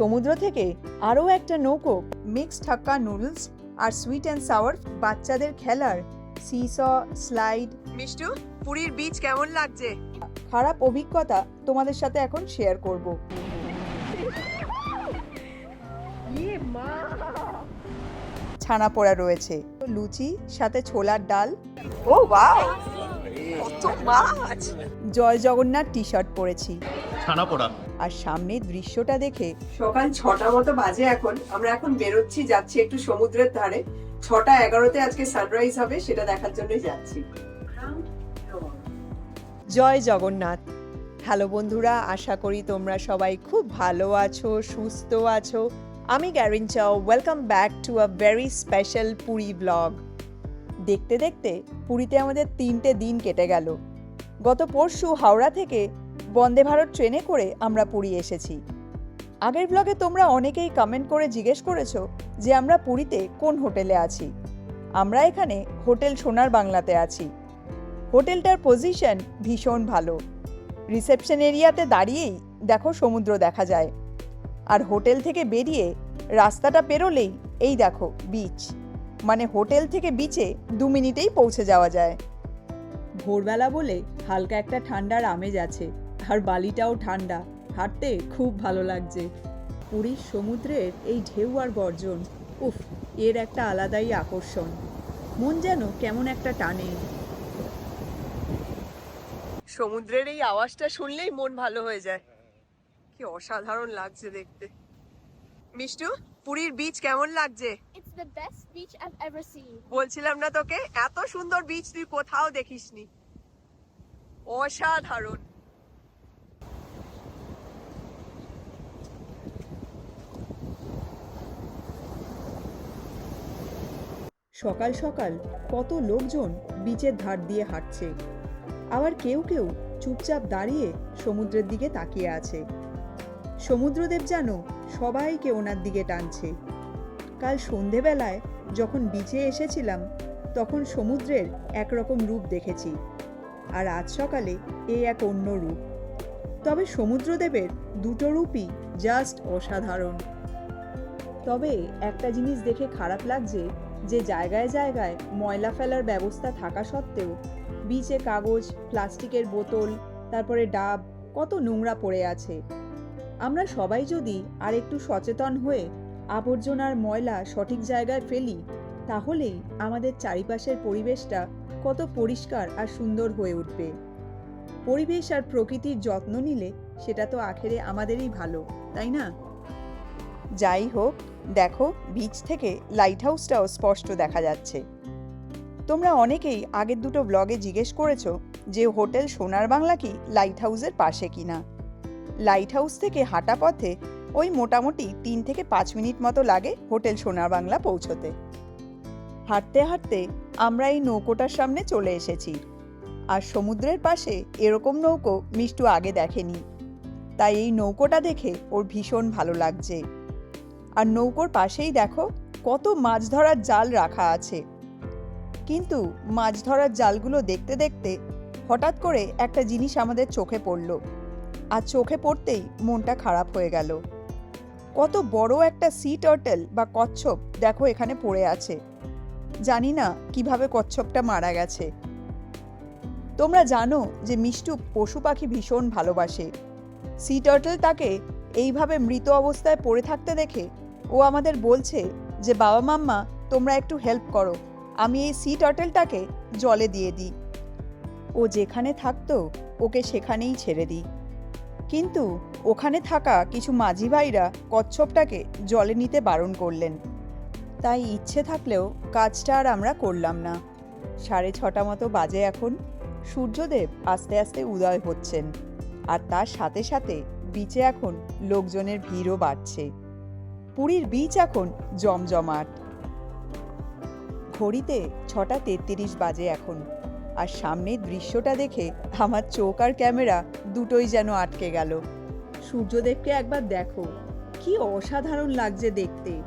সমুদ্র থেকে আরও একটা নৌকো মিক্সড হাক্কা নুডলস আর সুইট অ্যান্ড সাওয়ার বাচ্চাদের খেলার সিস স্লাইড মিষ্টু পুরীর বিচ কেমন লাগছে? খারাপ অভিজ্ঞতা তোমাদের সাথে এখন শেয়ার করব। ছানা পোড়া রয়েছে লুচি সাথে ছোলার ডাল। ও ওয়াও কত মাছ! জয় জগন্নাথ টি শার্ট পরেছি। ছানা পোড়া। আর সামনের দৃশ্যটা দেখে সকাল ছটা মতো বাজে এখন। আমরা এখন বেরোচ্ছি যাচ্ছি একটু সমুদ্রের ধারে। ছটা এগারোতে আজকে সানরাইজ হবে সেটা দেখার জন্যই যাচ্ছি। জয় জগন্নাথ। হ্যালো বন্ধুরা আশা করি তোমরা সবাই খুব ভালো আছো সুস্থ আছো। আমি গ্যারিন চাও welcome back to a very special Puri vlog দেখতে দেখতে পুরীতে আমাদের তিনটে দিন কেটে গেল। গত পরশু হাওড়া থেকে বন্দে ভারত ট্রেনে করে আমরা পুরী এসেছি। আগের ব্লগে তোমরা অনেকেই কমেন্ট করে জিজ্ঞেস করেছ যে আমরা পুরীতে কোন হোটেলে আছি। আমরা এখানে হোটেল সোনার বাংলাতে আছি। হোটেলটার পজিশন ভীষণ ভালো। রিসেপশন এরিয়াতে দাঁড়িয়েই দেখো সমুদ্র দেখা যায়। আর হোটেল থেকে বেরিয়ে রাস্তাটা পেরোলেই এই দেখো বিচ মানে হোটেল থেকে বিচে দু মিনিটেই পৌঁছে যাওয়া যায়। ভোরবেলা বলে হালকা একটা ঠান্ডার আমেজ আছে আর বালিটাও ঠান্ডা হাঁটতে খুব ভালো লাগছে। পুরীর সমুদ্রের এই ঢেউ আর গর্জন উফ এর একটা আলাদাই আকর্ষণ। মন যেন কেমন একটা টানে। সমুদ্রের এই আওয়াজটা শুনলেই মন ভালো হয়ে যায়। কি অসাধারণ লাগছে দেখতে। মিষ্টু পুরীর বিচ কেমন লাগছে? The best beach I've ever seen. বলছিলাম না তোকে এত সুন্দর বিচ তুই কোথাও দেখিসনি। অসাধারণ। সকাল সকাল কত লোকজন বিচের ধার দিয়ে হাঁটছে। আবার কেউ কেউ চুপচাপ দাঁড়িয়ে সমুদ্রের দিকে তাকিয়ে আছে। সমুদ্রদেব যেন সবাইকে ওনার দিকে টানছে। কাল সন্ধেবেলায় যখন বিচে এসেছিলাম, তখন সমুদ্রের একরকম রূপ দেখেছি আর আজ সকালে এ এক অন্য রূপ। তবে সমুদ্রদেবের দুটো রূপই জাস্ট অসাধারণ। তবে একটা জিনিস দেখে খারাপ লাগছে যে জায়গায় জায়গায় ময়লা ফেলার ব্যবস্থা থাকা সত্ত্বেও বিচে কাগজ, প্লাস্টিকের বোতল, তারপরে ডাব, কত নোংরা পড়ে আছে। আমরা সবাই যদি আর একটু সচেতন হয়ে আবর্জনার ময়লা সঠিক জায়গায় ফেলি, তাহলেই আমাদের চারিপাশের পরিবেশটা কত পরিষ্কার আর সুন্দর হয়ে উঠবে। পরিবেশ আর প্রকৃতির যত্ন নিলে সেটা তো আখেরে আমাদেরই ভালো, তাই না? যাই হোক, দেখো বিচ থেকে লাইট হাউসটাও স্পষ্ট দেখা যাচ্ছে। তোমরা অনেকেই আগের দুটো ব্লগে জিজ্ঞেস করেছ যে হোটেল সোনার বাংলা কি লাইট হাউসের পাশে কিনা। লাইট হাউস থেকে হাঁটা পথে ওই মোটামুটি তিন থেকে পাঁচ মিনিট মতো লাগে হোটেল সোনার বাংলা পৌঁছতে। হাঁটতে হাঁটতে আমরা এই নৌকোটার সামনে চলে এসেছি। আর সমুদ্রের পাশে এরকম নৌকো মিষ্টু আগে দেখেনি। তাই এই নৌকোটা দেখে ওর ভীষণ ভালো লাগছে। আর নৌকোর পাশেই দেখো কত মাছ ধরার জাল রাখা আছে। কিন্তু মাছ ধরার জালগুলো দেখতে দেখতে হঠাৎ করে একটা জিনিস আমাদের চোখে পড়ল। আর চোখে পড়তেই মনটা খারাপ হয়ে গেল। কত বড় একটা সি টার্টেল বা কচ্ছপ দেখো এখানে পড়ে আছে। জানি না কীভাবে কচ্ছপটা মারা গেছে। তোমরা জানো যে মিষ্টু পশু পাখি ভীষণ ভালোবাসে। সি টার্টেল তাকে এইভাবে মৃত অবস্থায় পড়ে থাকতে দেখে ও আমাদের বলছে যে, বাবা মাম্মা, তোমরা একটু হেল্প করো। আমি এই সি টার্টেলটাকে জলে দিয়ে দিই। ও যেখানে থাকতো, ওকে সেখানেই ছেড়ে দিই। কিন্তু ওখানে থাকা কিছু মাঝি ভাইরা কচ্ছপটাকে জলে নিতে বারণ করলেন। তাই ইচ্ছে থাকলেও কাজটা আর আমরা করলাম না। সাড়ে ছটা মতো বাজে এখন। সূর্যদেব আস্তে আস্তে উদয় হচ্ছেন। আর তার সাথে সাথে বিচে এখন লোকজনের ভিড়ও বাড়ছে। পুরীর বিচ এখন জমজমাট। ঘড়িতে ছটা তেত্রিশ বাজে এখন। আর সামনের দৃশ্যটা দেখে আমার চোখ আর ক্যামেরা দুটোই যেন আটকে গেল। সূর্যদেবকে একবার দেখো, কি অসাধারণ লাগছে দেখতে।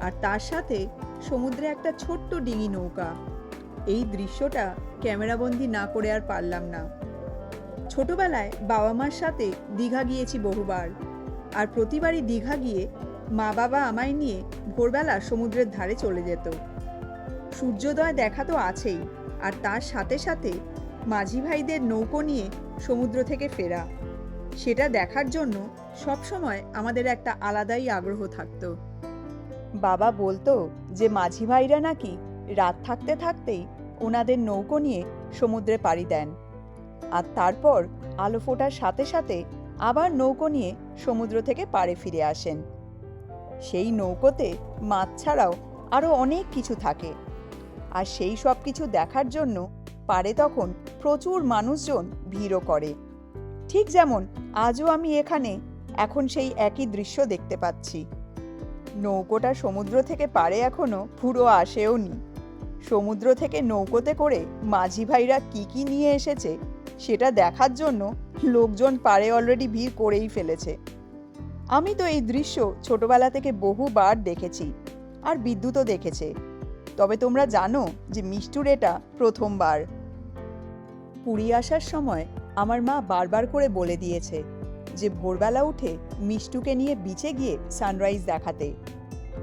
আর তার সাথে সমুদ্রে একটা ছোট্ট ডিঙি নৌকা। এই দৃশ্যটা ক্যামেরাবন্দি না করে আর পারলাম না। ছোটবেলায় বাবা মার সাথে দীঘা গিয়েছি বহুবার। আর প্রতিবারই দীঘা গিয়ে মা বাবা আমায় নিয়ে ভোরবেলা সমুদ্রের ধারে চলে যেত। সূর্যোদয় দেখা তো আছেই। আর তার সাথে সাথে মাঝি ভাইদের নৌকো নিয়ে সমুদ্র থেকে ফেরা। সেটা দেখার জন্য সবসময় আমাদের একটা আলাদাই আগ্রহ থাকতো। বাবা বলতো যে, মাঝি ভাইরা নাকি রাত থাকতে থাকতেই ওনাদের নৌকো নিয়ে সমুদ্রে পাড়ি দেন। আর তারপর আলো ফোটার সাথে সাথে আবার নৌকো নিয়ে সমুদ্র থেকে পাড়ে ফিরে আসেন। সেই নৌকোতে মাছ ছাড়াও আরও অনেক কিছু থাকে। আর সেই সব কিছু দেখার জন্য পারে তখন প্রচুর মানুষজন ভিড়ও করে। ঠিক যেমন আজও আমি এখানে এখন সেই একই দৃশ্য দেখতে পাচ্ছি। নৌকোটা সমুদ্র থেকে পারে এখনও পুরো আসেও নি। সমুদ্র থেকে নৌকোতে করে মাঝি ভাইরা কি কি নিয়ে এসেছে সেটা দেখার জন্য লোকজন পারে অলরেডি ভিড় করেই ফেলেছে। আমি তো এই দৃশ্য ছোটবেলা থেকে বহুবার দেখেছি, আর বিদ্যুৎও দেখেছে। তবে তোমরা জানো যে মিষ্টুর এটা প্রথমবার। পুরী আসার সময় আমার মা বারবার করে বলে দিয়েছে যে ভোরবেলা উঠে মিষ্টুকে নিয়ে বিচে গিয়ে সানরাইজ দেখাতে।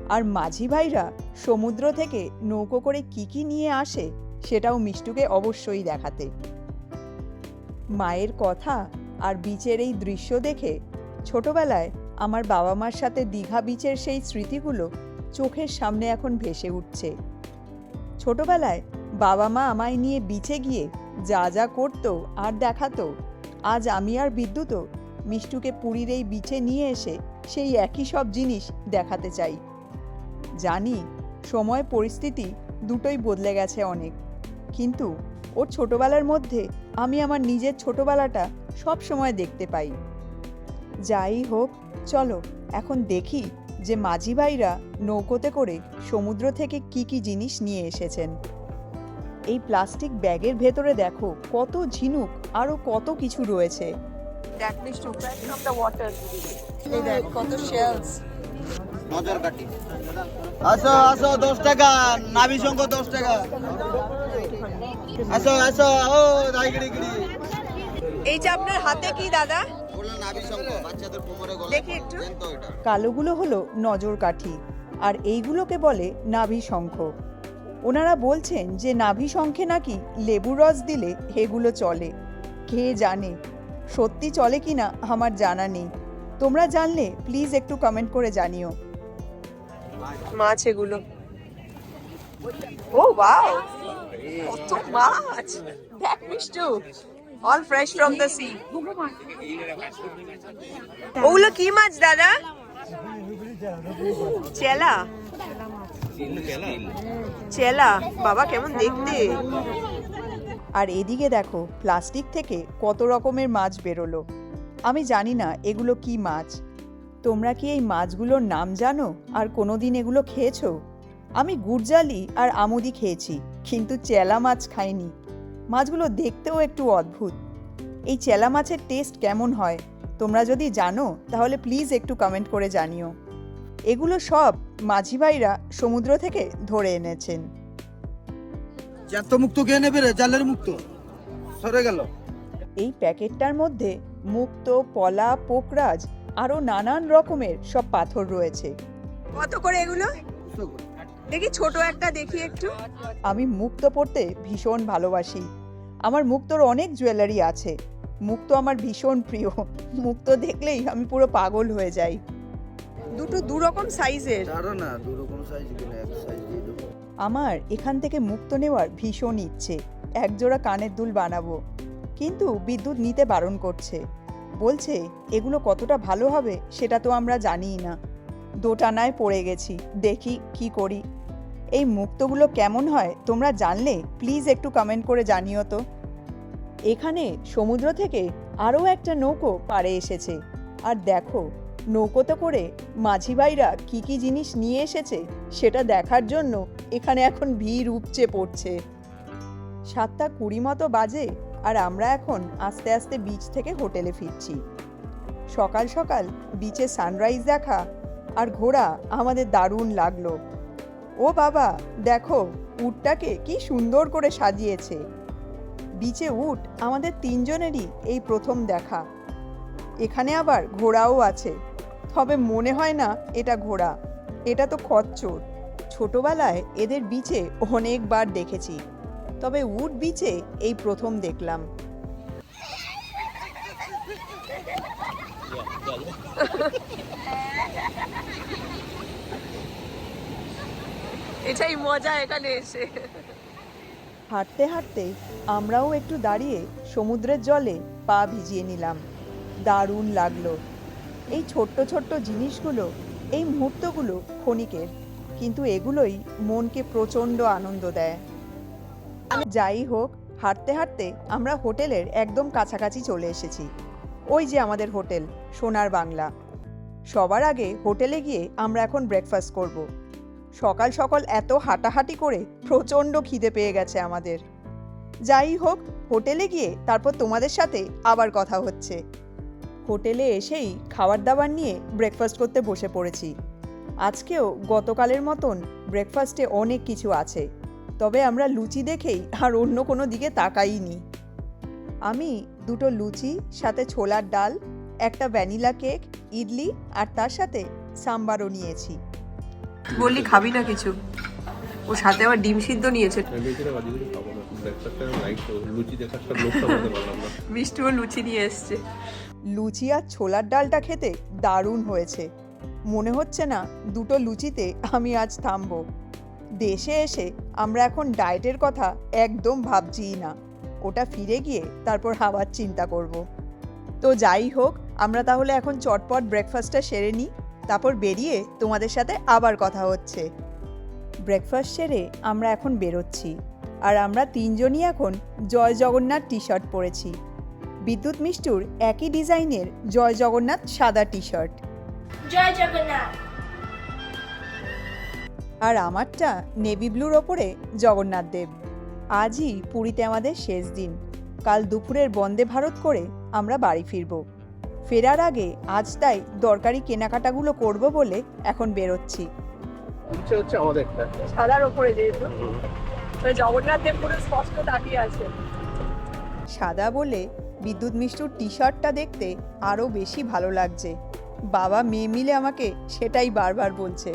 আর মাঝি ভাইরা সমুদ্র থেকে নৌকো করে কি কি নিয়ে আসে সেটাও মিষ্টুকে অবশ্যই দেখাতে। মায়ের কথা আর বিচের এই দৃশ্য দেখে ছোটবেলায় আমার বাবা মার সাথে দীঘা বিচের সেই স্মৃতিগুলো চোখের সামনে এখন ভেসে উঠছে। ছোটবেলায় বাবা মা আমায় নিয়ে বিচে গিয়ে যা যা করতো আর দেখাতো, আজ আমি আর বিদ্যুৎও মিষ্টুকে পুরীর এই বিচে নিয়ে এসে সেই একই সব জিনিস দেখাতে চাই। জানি সময় পরিস্থিতি দুটোই বদলে গেছে অনেক, কিন্তু ওর ছোটবেলার মধ্যে আমি আমার নিজের ছোটবেলাটা সব সময় দেখতে পাই। যাই হোক, চলো এখন দেখি যে মাঝি ভাইরা নৌকোতে করে সমুদ্র থেকে কি কি জিনিস নিয়ে এসেছেন। এই প্লাস্টিক ব্যাগের ভেতরে দেখো কত ঝিনুক আরও কত কিছু রয়েছে। দেখ মিষ্টু ফ্রম দ্য ওয়াটার এই দেখ কত শেলস নজর কাটি আসো আসো দশ টাকা। নাভি শঙ্খ দশ টাকা। আসো আসো ও এই যে আপনার হাতে কি দাদা? কালোগুলো হলো নজর কাঠি আর এইগুলোকে বলে নাভি শঙ্খ। ওনারা বলছেন যে নাভি শঙ্খে নাকি লেবুর রস দিলে এগুলো চলে। কে জানে? সত্যি চলে কি না আমার জানা নেই। তোমরা জানলে প্লিজ একটু কমেন্ট করে জানিও। মাছ এগুলো। ও ওয়াও! কত মাছ! দেখ Mishtu. All fresh from the sea ওগুলো কি মাছ দাদা চেলা চেলা বাবা কেমন দেখতে? আর এদিকে দেখো প্লাস্টিক থেকে কত রকমের মাছ বেরোলো। আমি জানি না, এগুলো কি মাছ। তোমরা কি এই মাছগুলোর নাম জানো? আর কোনোদিন এগুলো খেয়েছো? আমি গুড়জালি আর আমুদি খেয়েছি, কিন্তু চেলা মাছ খাইনি। মাছগুলো দেখতেও একটু অদ্ভুত। এই চেলা মাছের টেস্ট কেমন হয়? তোমরা যদি জানো তাহলে প্লিজ একটু কমেন্ট করে জানিও। এগুলো সব মাঝি ভাইরা সমুদ্র থেকে ধরে এনেছেন। জ্যান্ত মুক্ত কে নেবে রে জালের মুক্ত। সরে গেল। এই প্যাকেটটার মধ্যে মুক্ত পলা পোকরাজ আরও নানান রকমের সব পাথর রয়েছে। কত করে এগুলো? দেখি ছোট একটা দেখি একটু। আমি মুক্ত পড়তে ভীষণ ভালোবাসি। আমার মুক্তর অনেক জুয়েলারি আছে। মুক্ত আমার ভীষণ প্রিয়। মুক্ত দেখলেই আমি পুরো পাগল হয়ে যাই। দুটো দু রকম সাইজের না দু রকম সাইজ কিনে এক সাইজ দিয়ে দেবো। আমার এখান থেকে মুক্ত নেওয়ার ভীষণ ইচ্ছে। একজোড়া কানের দুল বানাবো। কিন্তু বিদ্যুৎ নিতে বারণ করছে। বলছে এগুলো কতটা ভালো হবে সেটা তো আমরা জানিই না। দোটানায় পড়ে গেছি দেখি কি করি। এই মুক্তগুলো কেমন হয় তোমরা জানলে প্লিজ একটু কমেন্ট করে জানিও তো। এখানে সমুদ্র থেকে আরও একটা নৌকো পাড়ে এসেছে। আর দেখো, নৌকোতে করে মাঝি ভাইরা কী কী জিনিস নিয়ে এসেছে, সেটা দেখার জন্য এখানে এখন ভিড় উপচে পড়ছে। সাতটা কুড়ি মতো বাজে আর আমরা এখন আস্তে আস্তে বিচ থেকে হোটেলে ফিরছি। সকাল সকাল বিচে সানরাইজ দেখা আর ঘোরা আমাদের দারুণ লাগল। ও বাবা, দেখো, উটটাকে কি সুন্দর করে সাজিয়েছে। বিচে উট আমাদের তিনজনেরই এই প্রথম দেখা। এখানে আবার ঘোড়াও আছে। তবে মনে হয় না এটা ঘোড়া। এটা তো খচ্চর। ছোটবেলায় এদের বিচে অনেকবার দেখেছি। তবে উড বিচে এই প্রথম দেখলাম। এটাই মজা এখানে এসে। হাঁটতে হাঁটতে আমরাও একটু দাঁড়িয়ে সমুদ্রের জলে পা ভিজিয়ে নিলাম। দারুণ লাগল। এই ছোট্ট ছোট্ট জিনিসগুলো, এই মুহূর্তগুলো ক্ষণিকের, কিন্তু এগুলোই মনকে প্রচণ্ড আনন্দ দেয়। যাই হোক, হাঁটতে হাঁটতে আমরা হোটেলের একদম কাছাকাছি চলে এসেছি। ওই যে আমাদের হোটেল, সোনার বাংলা। সবার আগে হোটেলে গিয়ে আমরা এখন ব্রেকফাস্ট করব। সকাল সকাল এত হাঁটাহাঁটি করে প্রচণ্ড খিদে পেয়ে গেছে আমাদের। যাই হোক, হোটেলে গিয়ে তারপর তোমাদের সাথে আবার কথা হচ্ছে। হোটেলে এসেই খাবার দাবার নিয়ে ব্রেকফাস্ট করতে বসে পড়েছি। আজকেও গতকালের মতন ব্রেকফাস্টে অনেক কিছু আছে, তবে আমরা লুচি দেখেই আর অন্য কোনো দিকে তাকাইনি। আমি দুটো লুচি, সাথে ছোলার ডাল, একটা ভ্যানিলা কেক, ইডলি আর তার সাথে সাম্বারও নিয়েছি। বললি খাবি না কিছু। ও সাথে আবার ডিম সিদ্ধ নিয়েছে। মিষ্টিও লুচি নিয়ে এসছে। লুচি আর ছোলার ডালটা খেতে দারুণ হয়েছে। মনে হচ্ছে না দুটো লুচিতে আমি আজ থামবো। দেশে এসে আমরা এখন ডায়েটের কথা একদম ভাবছিই না। ওটা ফিরে গিয়ে তারপর হাওয়ার চিন্তা করব। তো যাই হোক আমরা তাহলে এখন চটপট ব্রেকফাস্টটা সেরে নিই। তারপর বেরিয়ে তোমাদের সাথে আবার কথা হচ্ছে। ব্রেকফাস্ট সেরে আমরা এখন বেরোচ্ছি। আর আমরা তিনজনই এখন জয় জগন্নাথ টি শার্ট পরেছি। বিদ্যুৎ মিষ্টুর একই ডিজাইনের জয় জগন্নাথ সাদা টি শার্ট Joy Jagannath. আর আমারটা নেভি ব্লুর ওপরে জগন্নাথ দেব। আজই পুরীতে আমাদের শেষ দিন। কাল দুপুরের বন্দে ভারত করে আমরা বাড়ি ফিরব। ফেরার আগে আজ তাই দরকারি কেনাকাটাগুলো করব বলে এখন বেরোচ্ছি। ইচ্ছে হচ্ছে আমাদেরটা সাদার ওপরে যেহেতু। তো জগন্নাথ দেব পুরো স্পষ্ট তাকিয়ে আছে। সাদা বলে বিদ্যুৎ মিষ্টুর টি শার্টটা দেখতে আরও বেশি ভালো লাগছে। বাবা মেয়ে মিলে আমাকে সেটাই বারবার বলছে।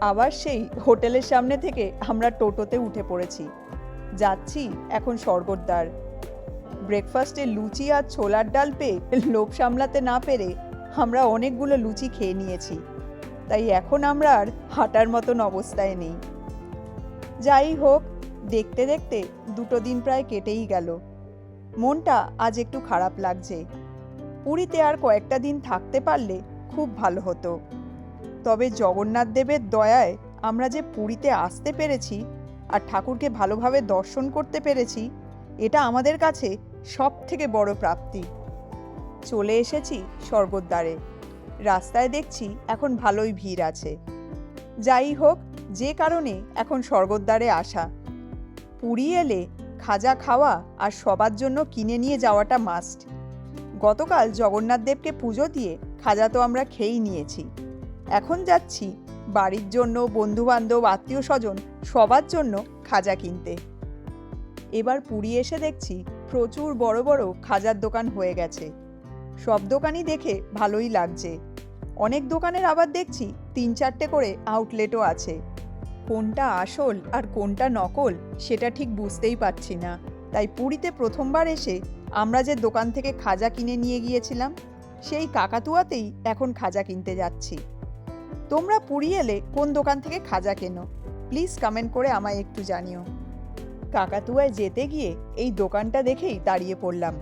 আবার সেই হোটেলের সামনে থেকে আমরা টোটোতে উঠে পড়েছি। যাচ্ছি এখন স্বর্গদ্বার। ব্রেকফাস্টে লুচি আর ছোলার ডাল পেয়ে লোভ সামলাতে না পেরে আমরা অনেকগুলো লুচি খেয়ে নিয়েছি। তাই এখন আমরা আর হাঁটার মতন অবস্থায় নেই। যাই হোক, দেখতে দেখতে দুটো দিন প্রায় কেটেই গেল। মনটা আজ একটু খারাপ লাগছে। পুরীতে আর কয়েকটা দিন থাকতে পারলে খুব ভালো হতো। তবে জগন্নাথ দেবের দয়ায় আমরা যে পুরীতে আসতে পেরেছি আর ঠাকুরকে ভালোভাবে দর্শন করতে পেরেছি, এটা আমাদের কাছে সব থেকে বড় প্রাপ্তি। চলে এসেছি স্বর্গদ্বারে। রাস্তায় দেখছি এখন ভালোই ভিড় আছে। যাই হোক, যে কারণে এখন স্বর্গদ্বারে আসা। পুরী এলে খাজা খাওয়া আর সবার জন্য কিনে নিয়ে যাওয়াটা মাস্ট গতকাল জগন্নাথ দেবকে পুজো দিয়ে খাজা তো আমরা খেয়েই নিয়েছি। এখন যাচ্ছি বাড়ির জন্য, বন্ধুবান্ধব, আত্মীয় স্বজন সবার জন্য খাজা কিনতে। এবার পুরী এসে দেখছি প্রচুর বড় বড় খাজার দোকান হয়ে গেছে। সব দোকানই দেখে ভালোই লাগছে। অনেক দোকানের আবার দেখছি তিন চারটে করে আউটলেটও আছে। কোনটা আসল আর কোনটা নকল সেটা ঠিক বুঝতেই পারছি না। তাই পুরীতে প্রথমবার এসে আমরা যে দোকান থেকে খাজা কিনে নিয়ে গিয়েছিলাম, সেই কাকাতুয়াতেই এখন খাজা কিনতে যাচ্ছি। তোমরা পুরী এলে কোন দোকান থেকে খাজা কেনো? প্লিজ কমেন্ট করে আমায় একটু জানিও। কাকাতুয়ায় যেতে গিয়ে এই দোকানটা দেখেই দাঁড়িয়ে পড়লাম।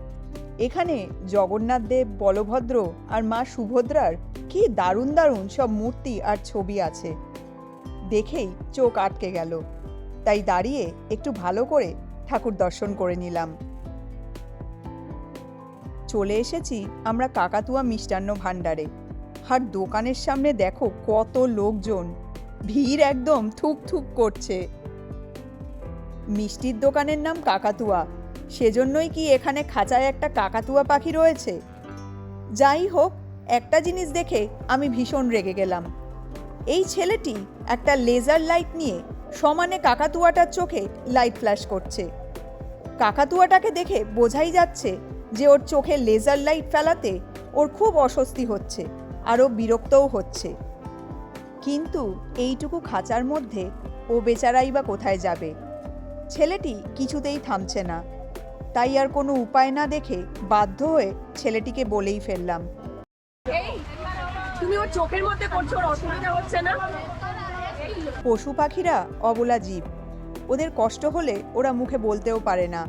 এখানে জগন্নাথ দেব, বলভদ্র আর মা সুভদ্রার কি দারুণ দারুণ সব মূর্তি আর ছবি আছে। দেখেই চোখ আটকে গেল। তাই দাঁড়িয়ে একটু ভালো করে ঠাকুর দর্শন করে নিলাম। চলে এসেছি আমরা কাকাতুয়া মিষ্টান্ন ভাণ্ডারে। আর দোকানের সামনে দেখো কত লোকজন। ভিড় একদম থুক থুক করছে। মিষ্টির দোকানের নাম কাকাতুয়া। সেজন্যই কি এখানে খাঁচায় একটা কাকাতুয়া পাখি রয়েছে? যাই হোক, একটা জিনিস দেখে আমি ভীষণ রেগে গেলাম। এই ছেলেটি একটা লেজার লাইট নিয়ে সমানে কাকাতুয়াটার চোখে লাইট ফ্ল্যাশ করছে। কাকাতুয়াটাকে দেখে বোঝাই যাচ্ছে যে ওর চোখে লেজার লাইট ফেলাতে ওর খুব অস্বস্তি হচ্ছে আরও বিরক্তও হচ্ছে। কিন্তু এইটুকু খাঁচার মধ্যে ও বেচারাই বা কোথায় যাবে? ছেলেটি কিছুতেই থামছে না। তাই আর কোনো উপায় না দেখে বাধ্য হয়ে ছেলেটিকে বলেই ফেললাম। তুমি ওর চোখের মধ্যে করছ ওর অসুবিধা হচ্ছে না? পশু পাখিরা অবলা জীব। ওদের কষ্ট হলে ওরা মুখে বলতেও পারে না।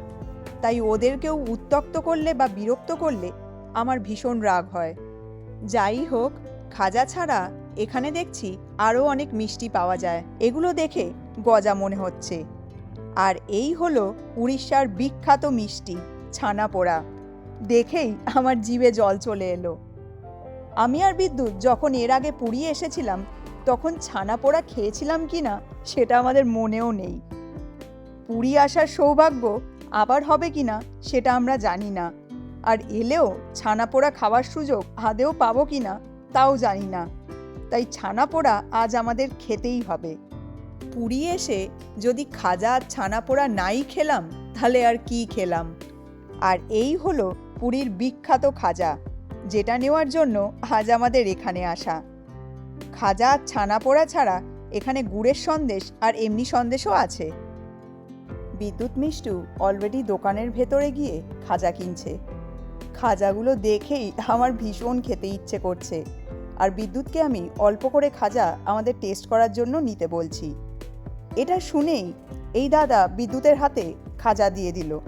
তাই ওদেরকেও উত্তক্ত করলে বা বিরক্ত করলে আমার ভীষণ রাগ হয়। যাই হোক খাজা ছাড়া এখানে দেখছি আরও অনেক মিষ্টি পাওয়া যায়। এগুলো দেখে গজা মনে হচ্ছে। আর এই হলো উড়িষ্যার বিখ্যাত মিষ্টি ছানা পোড়া দেখেই আমার জিভে জল চলে এলো। আমি আর বিদ্যুৎ যখন এর আগে পুড়িয়ে এসেছিলাম, তখন ছানা পোড়া খেয়েছিলাম কি না, সেটা আমাদের মনেও নেই। পুরী আসার সৌভাগ্য আবার হবে কি না, সেটা আমরা জানি না। আর এলেও ছানা পোড়া খাওয়ার সুযোগ আদেও পাবো কি না, তাও জানি না। তাই ছানা পোড়া আজ আমাদের খেতেই হবে। পুরী এসে যদি খাজা ছানা পোড়া নাই খেলাম, তাহলে আর কি খেলাম? আর এই হলো পুরীর বিখ্যাত খাজা, যেটা নেওয়ার জন্য আজ আমাদের এখানে আসা। খাজা ছানা পোড়া ছাড়া এখানে গুড়ের সন্দেশ আর এমনি সন্দেশও আছে। বিদ্যুৎ মিষ্টু অলরেডি দোকানের ভেতরে গিয়ে খাজা কিনছে। খাজাগুলো দেখেই আমার ভীষণ খেতে ইচ্ছে করছে। আর বিদ্যুৎকে আমি অল্প করে খাজা আমাদের টেস্ট করার জন্য নিতে বলছি। এটা শুনেই এই দাদা বিদ্যুতের হাতে খাজা দিয়ে দিল।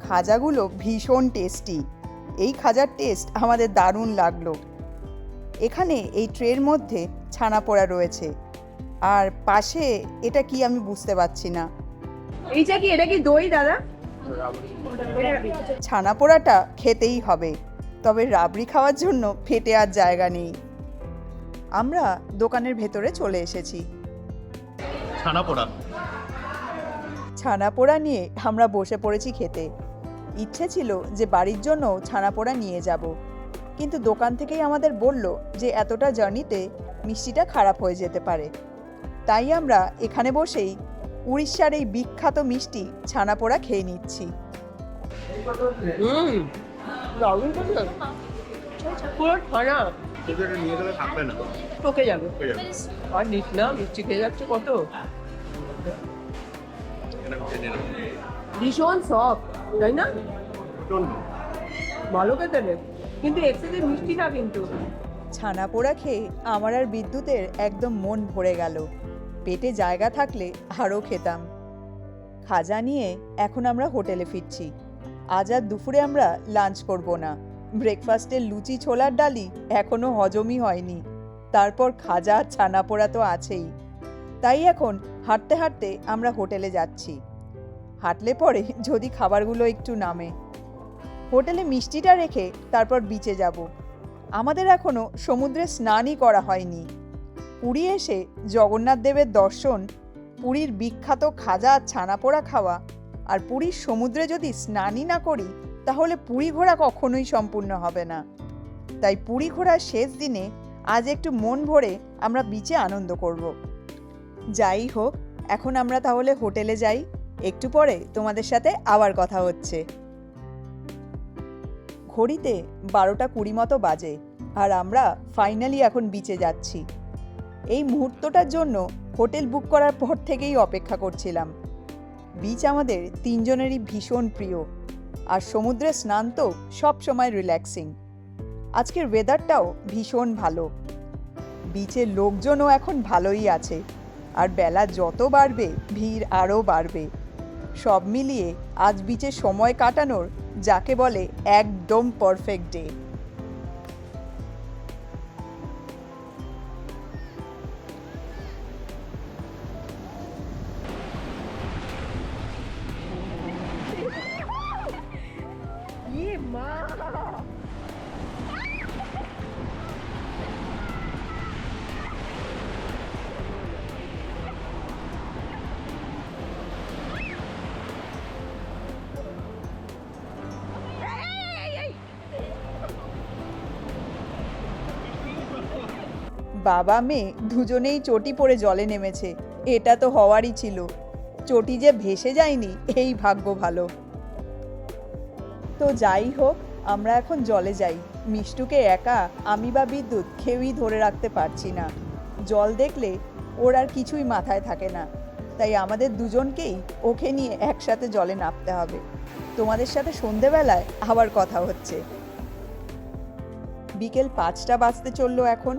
খাজাগুলো ভীষণ টেস্টি। এই খাজার টেস্ট আমাদের দারুণ লাগল। এখানে এই ট্রের মধ্যে ছানা পোড়া রয়েছে। আর পাশে এটা কি আমি বুঝতে পারছি না। এইটা কি, এটা কি দই দাদা? ছানা পোড়াটা খেতেই হবে তবে রাবড়ি খাওয়ার জন্য ফেটে আর জায়গা নেই। আমরা দোকানের ভেতরে চলে এসেছি। ছানা পোড়া ছানা পোড়া নিয়ে আমরা বসে পড়েছি খেতে। ইচ্ছে ছিল যে বাড়ির জন্য ছানা পোড়া নিয়ে যাব কিন্তু দোকান থেকেই আমাদের বলল যে এতটা জার্নিতে মিষ্টিটা খারাপ হয়ে যেতে পারে। তাই আমরা এখানে বসেই উড়িষ্যার এই বিখ্যাত মিষ্টি ছানা পোড়া খেয়ে নিচ্ছি। হুম। দারুণ খেতে। পুরো ঠান্ডা নিয়ে গেলে থাকবে না। টকে যাবে। আর নিস না মিষ্টি খেয়ে যাচ্ছে কত। ভীষণ সফট তাই না। ভালো খেতে কিন্তু এক্সেসে মিষ্টি না কিন্তু। ছানা পোড়া খেয়ে আমার আর বিদ্যুতের একদম মন ভরে গেল। পেটে জায়গা থাকলে আরও খেতাম। খাজা নিয়ে এখন আমরা হোটেলে ফিরছি। আজ আর দুপুরে আমরা লাঞ্চ করব না। ব্রেকফাস্টের লুচি ছোলার ডালি এখনও হজমই হয়নি। তারপর খাজা ছানা পোড়া তো আছেই। তাই এখন হাঁটতে হাঁটতে আমরা হোটেলে যাচ্ছি। হাঁটলে পরে যদি খাবারগুলো একটু নামে। হোটেলে মিষ্টিটা রেখে তারপর বিচে যাব। আমাদের এখনও সমুদ্রে স্নানই করা হয়নি। পুরী এসে জগন্নাথ দেবের দর্শন, পুরীর বিখ্যাত খাজা ছানা পোড়া খাওয়া আর পুরীর সমুদ্রে যদি স্নানই না করি, তাহলে পুরী ঘোরা কখনোই সম্পূর্ণ হবে না। তাই পুরী ঘোরার শেষ দিনে আজ একটু মন ভরে আমরা বিচে আনন্দ করব। যাই হোক, এখন আমরা তাহলে হোটেলে যাই। একটু পরে তোমাদের সাথে আবার কথা হচ্ছে। ঘড়িতে বারোটা কুড়ি মতো বাজে আর আমরা ফাইনালি এখন বিচে যাচ্ছি। এই মুহূর্তটার জন্য হোটেল বুক করার পর থেকেই অপেক্ষা করছিলাম। বিচ আমাদের তিনজনেরই ভীষণ প্রিয়, আর সমুদ্রে স্নান তো সবসময় রিল্যাক্সিং আজকের ওয়েদারটাও ভীষণ ভালো। বিচের লোকজনও এখন ভালোই আছে, আর বেলা যত বাড়বে, ভিড় আরও বাড়বে। সব মিলিয়ে আজ বিচে সময় কাটানোর, যাকে বলে একদম পারফেক্ট ডে বাবা মেয়ে দুজনেই চটি পড়ে জলে নেমেছে, এটা তো হওয়ারই ছিল। চটি যে ভেসে যায়নি, এই ভাগ্য ভালো। তো যাই হোক, আমরা এখন জলে যাই। মিষ্টুকে একা, আমি বা বিদ্যুৎ কেউই ধরে রাখতে পারছি না। জল দেখলে ওর আর কিছুই মাথায় থাকে না। তাই আমাদের দুজনকেই ওকে নিয়ে একসাথে জলে নামতে হবে। তোমাদের সাথে সন্ধেবেলায় আবার কথা হচ্ছে। বিকেল পাঁচটা বাজতে চলল এখন।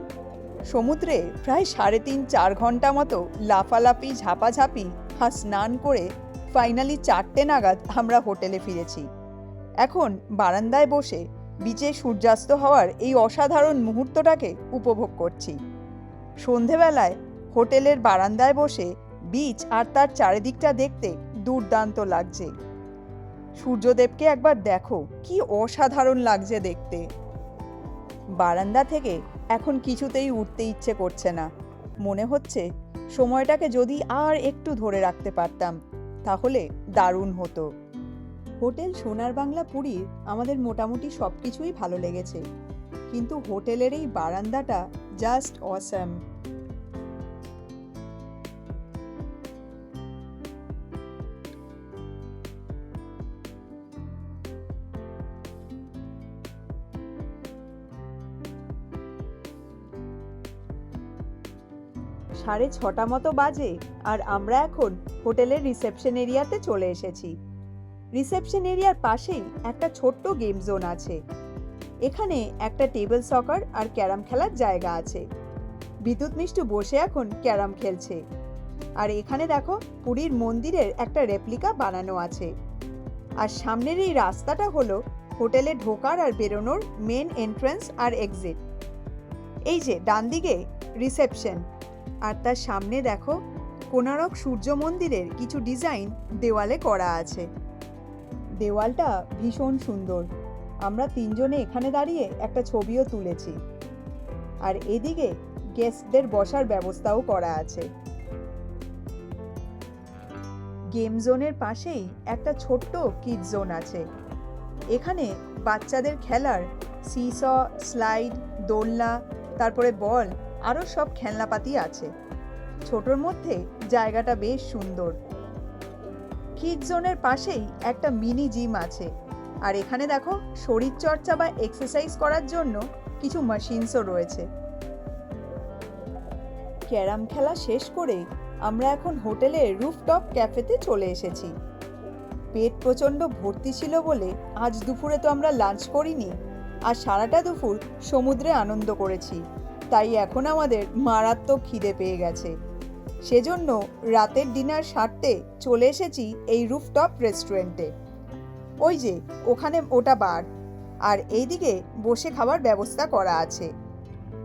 সমুদ্রে প্রায় সাড়ে তিন, চার ঘণ্টা মতো লাফালাফি, ঝাপাঝাপি আর স্নান করে ফাইনালি চারটে নাগাদ আমরা হোটেলে ফিরেছি। এখন বারান্দায় বসে বিচে সূর্যাস্ত হওয়ার এই অসাধারণ মুহূর্তটাকে উপভোগ করছি। সন্ধেবেলায় হোটেলের বারান্দায় বসে বিচ আর তার চারিদিকটা দেখতে দুর্দান্ত লাগছে। সূর্যদেবকে একবার দেখো, কি অসাধারণ লাগছে দেখতে। বারান্দা থেকে এখন কিছুতেই উঠতে ইচ্ছে করছে না। মনে হচ্ছে সময়টাকে যদি আর একটু ধরে রাখতে পারতাম, তাহলে দারুণ হতো। হোটেল সোনার বাংলা পুরীর আমাদের মোটামুটি সব কিছুই ভালো লেগেছে। কিন্তু হোটেলের এই বারান্দাটা জাস্ট অসাম সাড়ে ছটা মতো বাজে আর আমরা এখন হোটেলের রিসেপশন এরিয়াতে চলে এসেছি। রিসেপশন এরিয়ার পাশেই একটা ছোট্ট গেম জোন আছে। এখানে একটা টেবিল সকার আর ক্যারাম খেলার জায়গা আছে। বিদ্যুৎ মিষ্টু বসে এখন ক্যারাম খেলছে। আর এখানে দেখো পুরীর মন্দিরের একটা রেপ্লিকা বানানো আছে। আর সামনের এই রাস্তাটা হলো হোটেলে ঢোকার আর বেরোনোর মেন এন্ট্রান্স আর এক্সিট। এই যে ডান দিকে রিসেপশন। আর তার সামনে দেখো কোনারক সূর্য মন্দিরের কিছু ডিজাইন দেওয়ালে করা আছে। দেওয়ালটা ভীষণ সুন্দর। আমরা তিনজনে এখানে দাঁড়িয়ে একটা ছবিও তুলেছি। আর এদিকে গেস্টদের বসার ব্যবস্থাও করা আছে। গেম জোনের পাশেই একটা ছোট্ট কিড জোন আছে। এখানে বাচ্চাদের খেলার সিস, স্লাইড, দোলনা, তারপরে বল আরও সব খেলনাপাতি আছে। ছোটোর মধ্যে জায়গাটা বেশ সুন্দর। কিড জোনের পাশেই একটা মিনি জিম আছে। আর এখানে দেখো, শরীরচর্চা বা এক্সারসাইজ করার জন্য কিছু মেশিনসও রয়েছে। ক্যারাম খেলা শেষ করে আমরা এখন হোটেলের রুফটপ ক্যাফেতে চলে এসেছি। পেট প্রচণ্ড ভর্তি ছিল বলে আজ দুপুরে তো আমরা লাঞ্চ করিনি, আর সারাটা দুপুর সমুদ্রে আনন্দ করেছি। তাই এখন আমাদের মারাত্মক খিদে পেয়ে গেছে। সেজন্য রাতের ডিনার সারতে চলে এসেছি এই রুফটপ রেস্টুরেন্টে। ওই যে, ওখানে ওটা বার। আর এইদিকে বসে খাবার ব্যবস্থা করা আছে।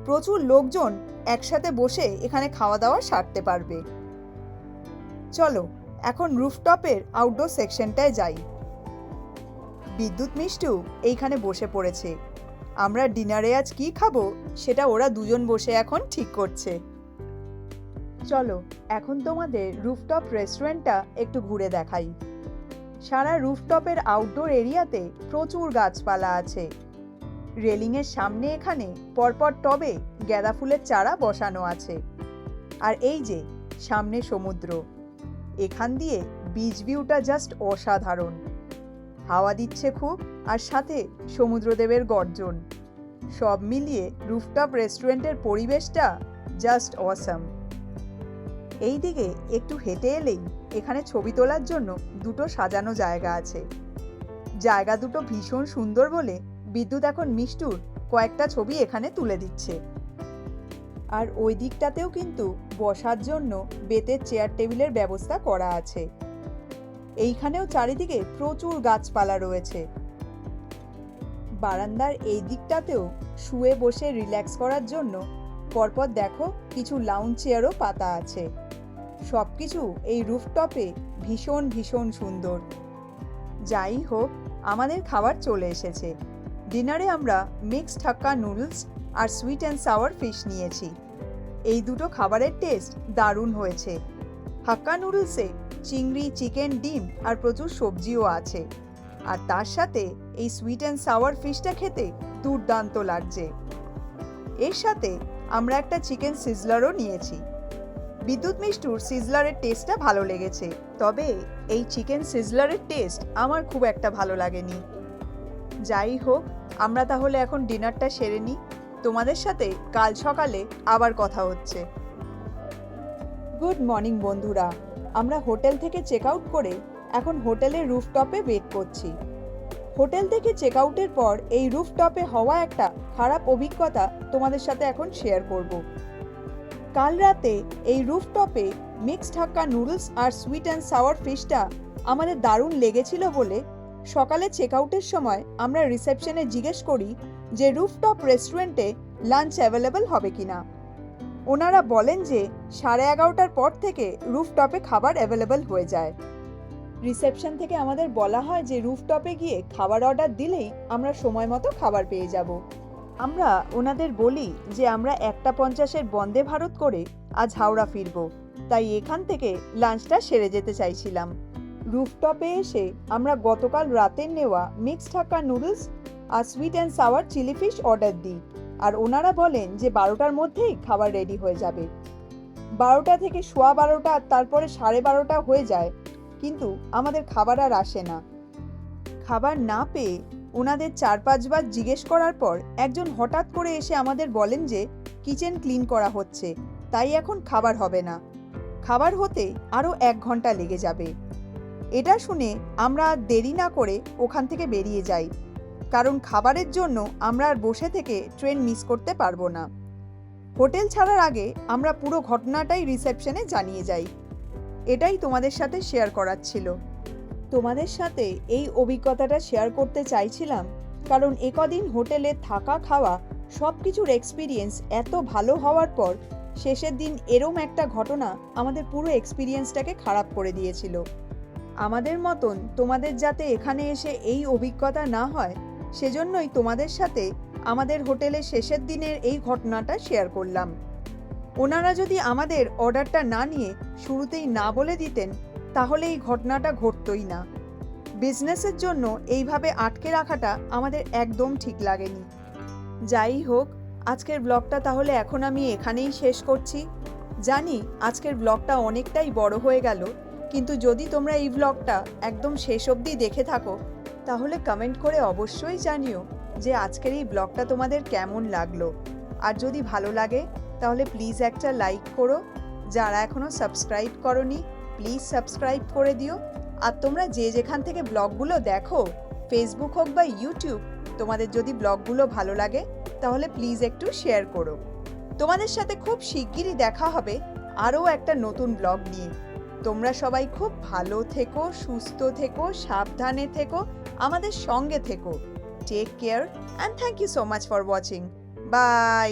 প্রচুর লোকজন একসাথে বসে এখানে খাওয়া দাওয়া সারতে পারবে। চলো, এখন রুফটপের আউটডোর সেকশনটায় যাই। বিদ্যুৎ মিষ্টু এইখানে বসে পড়েছে। আমরা ডিনারে আজ কি খাব সেটা ওরা দুজন বসে এখন ঠিক করছে। চলো, এখন তোমাদের রুফটপ রেস্টুরেন্টটা একটু ঘুরে দেখাই। সারা রুফটপের আউটডোর এরিয়াতে প্রচুর গাছপালা আছে। রেলিংয়ের সামনে এখানে পরপর টবে গাঁদা ফুলের চারা বসানো আছে। আর এই যে, সামনে সমুদ্র। এখান দিয়ে বিচ ভিউটা জাস্ট অসাধারণ। হাওয়া দিচ্ছে খুব, আর সাথে সমুদ্রদেবের গর্জন। সব মিলিয়ে রুফটপ রেস্টুরেন্টের পরিবেশটা জাস্ট অসাম এই দিকে একটু হেঁটে এলেই এখানে ছবি তোলার জন্য দুটো সাজানো জায়গা আছে। জায়গা দুটো ভীষণ সুন্দর বলে বিদ্যুৎ এখন মিষ্টুর কয়েকটা ছবি এখানে তুলে দিচ্ছে। আর ওই দিকটাতেও কিন্তু বসার জন্য বেতের চেয়ার টেবিলের ব্যবস্থা করা আছে। এইখানেও চারিদিকে প্রচুর গাছপালা রয়েছে। বারান্দার এই দিকটাতেও শুয়ে বসে রিল্যাক্স করার জন্য পরপর দেখো কিছু লাউঞ্জ চেয়ারও পাতা আছে। সব কিছু এই রুফটপে ভীষণ ভীষণ সুন্দর। যাই হোক, আমাদের খাবার চলে এসেছে। ডিনারে আমরা মিক্সড ঠাক্কা নুডলস আর সুইট অ্যান্ড সাওয়ার ফিশ নিয়েছি। এই দুটো খাবারের টেস্ট দারুণ হয়েছে। হাক্কা নুডলসে চিংড়ি, চিকেন, ডিম আর প্রচুর সবজিও আছে। আর তার সাথে এই সুইট অ্যান্ড সাওয়ার ফিশটা খেতে দুর্দান্ত লাগছে। এর সাথে আমরা একটা চিকেন সিজলারও নিয়েছি। বিদ্যুৎ মিষ্টুর সিজলারের টেস্টটা ভালো লেগেছে, তবে এই চিকেন সিজলারের টেস্ট আমার খুব একটা ভালো লাগেনি। যাই হোক, আমরা তাহলে এখন ডিনারটা সেরে নিই। তোমাদের সাথে কাল সকালে আবার কথা হচ্ছে। গুড মর্নিং বন্ধুরা। আমরা হোটেল থেকে চেক আউট করে এখন হোটেলের রুফটপে ওয়েট করছি। হোটেল থেকে চেক আউটের পর এই রুফটপে হওয়া একটা খারাপ অভিজ্ঞতা তোমাদের সাথে এখন শেয়ার করব। কাল রাতে এই রুফটপে মিক্সড হাক্কা নুডলস আর সুইট অ্যান্ড সাওয়ার ফিশটা আমাদের দারুণ লেগেছিল বলে সকালে চেক আউটের সময় আমরা রিসেপশনে জিজ্ঞেস করি যে রুফটপ রেস্টুরেন্টে লাঞ্চ অ্যাভেলেবল হবে কিনা। ওনারা বলেন যে সাড়ে এগারোটার পর থেকে রুফটপে খাবার অ্যাভেলেবল হয়ে যায়। রিসেপশন থেকে আমাদের বলা হয় যে রুফটপে গিয়ে খাবার অর্ডার দিলেই আমরা সময় মতো খাবার পেয়ে যাব। আমরা ওনাদের বলি যে আমরা একটা পঞ্চাশের বন্দে ভারত করে আজ হাওড়া ফিরব। তাই এখান থেকে লাঞ্চটা সেরে যেতে চাইছিলাম। রুফটপে এসে আমরা গতকাল রাতের নেওয়া mixed Hakka noodles R sweet and sour chilli fish order দিই। আর ওনারা বলেন যে বারোটার মধ্যেই খাবার রেডি হয়ে যাবে। বারোটা থেকে সোয়া বারোটা, তারপরে সাড়ে বারোটা হয়ে যায়। কিন্তু আমাদের খাবার আর আসে না। খাবার না পেয়ে ওনাদের চার পাঁচবার জিজ্ঞেস করার পর একজন হঠাৎ করে এসে আমাদের বলেন যে কিচেন ক্লিন করা হচ্ছে, তাই এখন খাবার হবে না। খাবার হতে আরও এক ঘণ্টা লেগে যাবে। এটা শুনে আমরা দেরি না করে ওখান থেকে বেরিয়ে যাই। কারণ খাবারের জন্য আমরা আর বসে থেকে ট্রেন মিস করতে পারব না। হোটেল ছাড়ার আগে আমরা পুরো ঘটনাটাই রিসেপশনে জানিয়ে যাই। এটাই তোমাদের সাথে শেয়ার করার ছিল। তোমাদের সাথে এই অভিজ্ঞতাটা শেয়ার করতে চাইছিলাম কারণ একদিন হোটেলে থাকা খাওয়া সব কিছুর এক্সপিরিয়েন্স এত ভালো হওয়ার পর শেষের দিন এরম একটা ঘটনা আমাদের পুরো এক্সপিরিয়েন্সটাকে খারাপ করে দিয়েছিল। আমাদের মতন তোমাদের যাতে এখানে এসে এই অভিজ্ঞতা না হয় সেজন্যই তোমাদের সাথে আমাদের হোটেলের শেষের দিনের এই ঘটনাটা শেয়ার করলাম। ওনারা যদি আমাদের অর্ডারটা না নিয়ে শুরুতেই না বলে দিতেন, তাহলে এই ঘটনাটা ঘটতই না। বিজনেসের জন্য এইভাবে আটকে রাখাটা আমাদের একদম ঠিক লাগেনি। যাই হোক, আজকের ব্লগটা তাহলে এখন আমি এখানেই শেষ করছি। জানি আজকের ব্লগটা অনেকটাই বড় হয়ে গেল, কিন্তু যদি তোমরা এই ব্লগটা একদম শেষ অবধি দেখে থাকো তাহলে কমেন্ট করে অবশ্যই জানিও যে আজকের এই ব্লগটা তোমাদের কেমন লাগল। আর যদি ভালো লাগে, তাহলে প্লিজ একটা লাইক করো। যারা এখনও সাবস্ক্রাইব করনি প্লিজ সাবস্ক্রাইব করে দিও। আর তোমরা যে যেখান থেকে ব্লগগুলো দেখো ফেসবুক হোক বা ইউটিউব তোমাদের যদি ব্লগগুলো ভালো লাগে, তাহলে প্লিজ একটু শেয়ার করো। তোমাদের সাথে খুব শিগগিরই দেখা হবে আরও একটা নতুন ব্লগ নিয়ে। তোমরা সবাই খুব ভালো থেকো, সুস্থ থেকো, সাবধানে থেকো, আমাদের সঙ্গে থেকো। Take care and thank you so much for watching bye